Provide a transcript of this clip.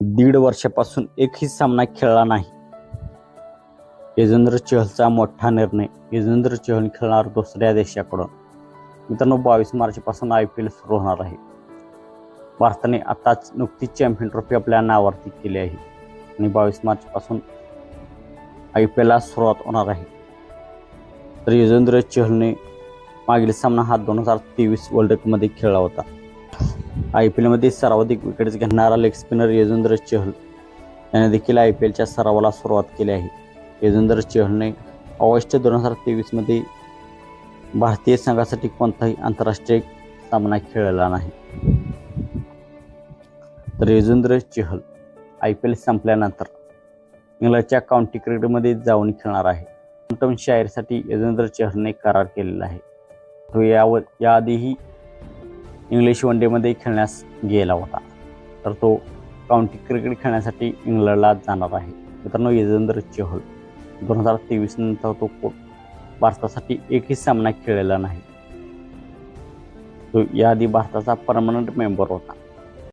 दीड वर्षापासून एकही सामना खेळला नाही. यजेंद्र चहलचा मोठा निर्णय यजेंद्र चहल खेळणार दुसऱ्या देशाकडून. मित्रांनो बावीस मार्चपासून आय पी एल सुरू होणार आहे. भारताने आताच नुकतीच चॅम्पियन ट्रॉफी आपल्या नावावरती केली आहे. आणि बावीस मार्चपासून आय पी एलला सुरुवात होणार आहे. तर यजेंद्र चहलने मागील सामना हा दोन हजार तेवीस वर्ल्ड कपमध्ये खेळला होता. आय पी एलमध्ये सर्वाधिक विकेट्स घेणारा लेग स्पिनर यजुंद्र चहल. याने देखील आय पी एलच्या सरावाला सुरुवात केली आहे. यजुंदर चहलने ऑगस्ट दोन हजार तेवीसमध्ये भारतीय संघासाठी कोणताही आंतरराष्ट्रीय सामना खेळला नाही. तर Yuzvendra Chahal I P L संपल्यानंतर इंग्लंडच्या काउंटी क्रिकेटमध्ये जाऊन खेळणार आहे. टर्म शायरीसाठी यजुंद्र चहलने करार केलेला आहे. तो यावर याआधीही इंग्लिश वन डेमध्ये खेळण्यास गेला होता. तर तो काउंटी क्रिकेट खेळण्यासाठी इंग्लंडला जाणार आहे. मित्रांनो यजेंद्र चहल दोन हजार तेवीस नंतर तो भारतासाठी एकही सामना खेळलेला नाही. तो याआधी भारताचा परमनंट मेंबर होता.